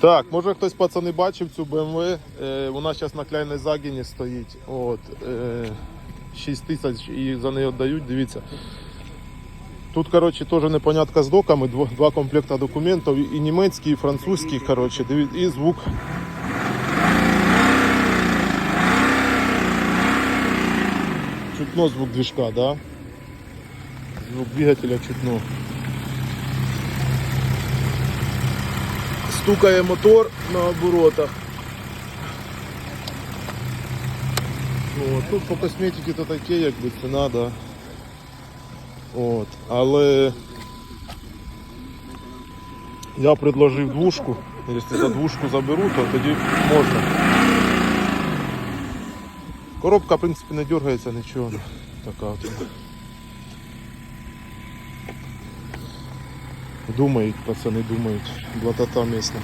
Так, може хтось пацани бачив цю BMW. Е, вона зараз на кляйній загіні стоїть. От, е, 6 тисяч і за неї віддають, дивіться. Тут, коротше, теж непонятка з доками, дво- два комплекти документів, і німецький, і французький, коротше, і звук. Чутно звук движка, да? Звук двигателя чутно. Стукає мотор на оборотах. О, тут по косметиці то таке, якби ціна, да. От, але я предложив двушку. Якщо за двушку заберу, то тоді можна. Коробка, в принципі, не дергається нічого. Така от. Думають, пацани думають. Блатота місна.